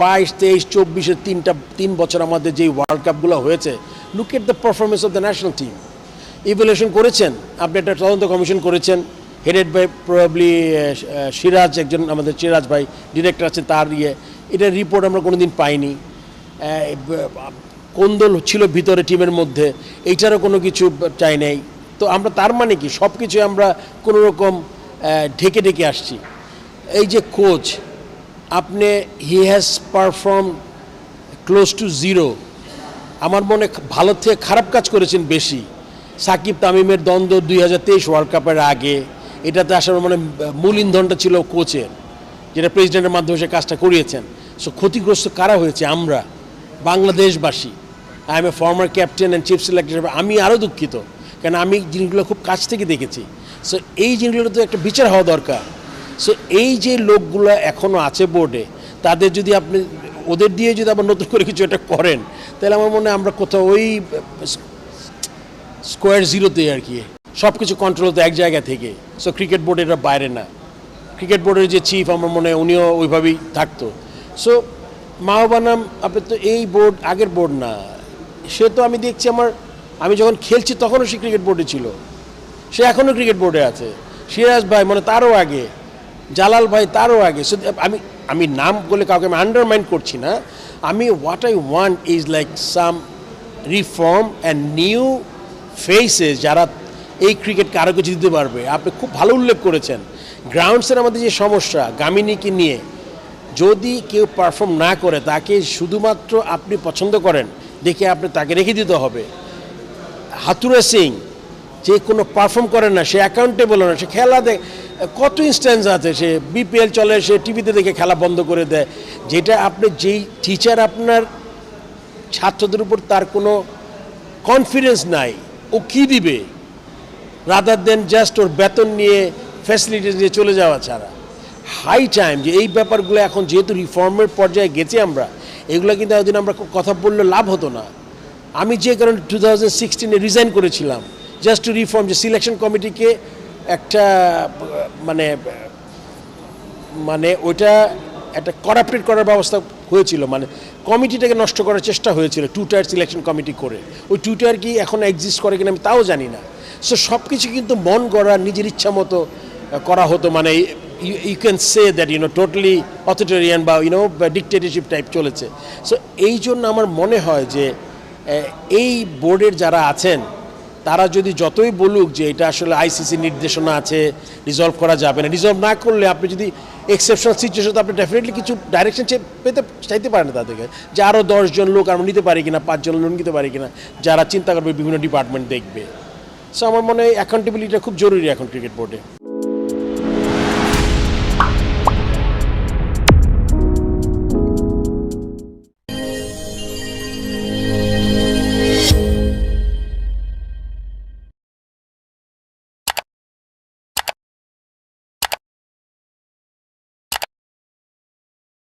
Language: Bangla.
বাইশ তেইশ চব্বিশের তিনটা তিন বছর আমাদের যেই ওয়ার্ল্ড কাপগুলো হয়েছে look at the performance of the national team evaluation করেছেন আপনি একটা তদন্ত কমিশন করেছেন হেডেড বাই প্রবাবলি সিরাজ একজন আমাদের সিরাজ ভাই ডিরেক্টর আছে তার ইয়ে এটার রিপোর্ট আমরা কোনোদিন পাইনি। আহ, ব- কোন্দল ছিল ভিতরে টিমের মধ্যে এইটারও কোনো কিছু চাই নেই। তো আমরা তার মানে কি? সব কিছু আমরা কোনো রকম আহ, ঢেকে ঢেকে আসছি। এই যে কোচ আপনি he has perform close to zero আমার মনে ভালো থেকে খারাপ কাজ করেছেন বেশি। সাকিব তামিমের দ্বন্দ্ব দুই হাজার তেইশ ওয়ার্ল্ড কাপের আগে, এটাতে আসার মানে মূল ইন্ধনটা ছিল কোচের, যেটা প্রেসিডেন্টের মাধ্যমে সে কাজটা করিয়েছেন। সো ক্ষতিগ্রস্ত কারা হয়েছে? আমরা, বাংলাদেশবাসী। I am a former captain and chief selector আমি আরও দুঃখিত। কারণ আমি জিনিসগুলো খুব কাছ থেকে দেখেছি। সো এই জিনিসগুলো তো একটা বিচার হওয়া দরকার। সো এই যে লোকগুলো এখনও আছে বোর্ডে তাদের যদি আপনি, ওদের দিয়ে যদি আবার নতুন করে কিছু একটা করেন, তাহলে আমার মনে হয় আমরা কোথাও ওই স্কোয়ার জিরোতে আর কি সব কিছু কন্ট্রোল হতো এক জায়গা থেকে। সো ক্রিকেট বোর্ডের বাইরে না। ক্রিকেট বোর্ডের যে চিফ আমার মনে হয় উনিও ওইভাবেই থাকতো। সো মাহবানাম আপনি তো এই বোর্ড আগের বোর্ড না। সে তো আমি দেখছি আমার, আমি যখন খেলছি তখনও সে ক্রিকেট বোর্ডে ছিল। সে এখনও ক্রিকেট বোর্ডে আছে। সিরাজ ভাই মানে তারও আগে। জালাল ভাই তারও আগে। So, আমি আমি নাম বলে কাউকে আমি আন্ডারমাইন্ড করছি না। আমি what I want is like some reform and new faces যারা এই ক্রিকেটকে আরও কিছু দিতে পারবে। আপনি খুব ভালো উল্লেখ করেছেন। গ্রাউন্ডসের আমাদের যে সমস্যা গামিনীকে নিয়ে যদি কেউ পারফর্ম না করে তাকে শুধুমাত্র আপনি পছন্দ করেন দেখে আপনি তাকে রেখে দিতে হবে। হাতুরা সিং যে কোনো পারফর্ম করে না সে অ্যাকাউন্টেবল না সে খেলা দেয় কত ইনস্ট্যান্স আছে? সে বিপিএল চলে, সে টিভিতে দেখে খেলা বন্ধ করে দেয়। যেটা আপনি যেই টিচার আপনার ছাত্রদের উপর তার কোনো কনফিডেন্স নাই, ও কী দিবে? রাদার দেন জাস্ট ওর বেতন নিয়ে ফ্যাসিলিটিস নিয়ে চলে যাওয়া ছাড়া। হাই টাইম যে এই ব্যাপারগুলো এখন যেহেতু রিফর্মের পর্যায়ে গেছি আমরা, এগুলো কিন্তু এতদিন আমরা কথা বললে লাভ হতো না। আমি যে কারণে টু থাউজেন্ড সিক্সটিনে রিজাইন করেছিলাম জাস্ট টু রিফর্ম যে সিলেকশন কমিটিকে একটা মানে মানে ওইটা একটা করাপ্টেড করার ব্যবস্থা হয়েছিল। মানে কমিটিটাকে নষ্ট করার চেষ্টা হয়েছিল টু টায়ার সিলেকশন কমিটি করে। ওই টু টায়ার কি এখন এক্সিস্ট করে কিনা আমি তাও জানি না। সো সব কিছু কিন্তু মন গড়া নিজের ইচ্ছা মতো করা হতো। মানে you can say that you know totally authoritarian বা ইউনো ডিকটেটরশিপ টাইপ চলেছে। সো এই জন্য আমার মনে হয় যে এই বোর্ডের যারা আছেন তারা যদি যতই বলুক যে এটা আসলে আইসিসি নির্দেশনা আছে রিজলভ করা যাবে না রিজলভ না করলে আপনি যদি এক্সেপশনাল সিচুয়েশন আপনি ডেফিনেটলি কিছু ডাইরেকশন পেতে, চাইতে পারেন তাদেরকে যে আরও দশজন লোক আমরা নিতে পারি কিনা, পাঁচজন লোক নিতে পারি কিনা, যারা চিন্তা করবে বিভিন্ন ডিপার্টমেন্ট দেখবে। সো আমার মনে হয় অ্যাকাউন্টেবিলিটিটা খুব জরুরি এখন ক্রিকেট বোর্ডে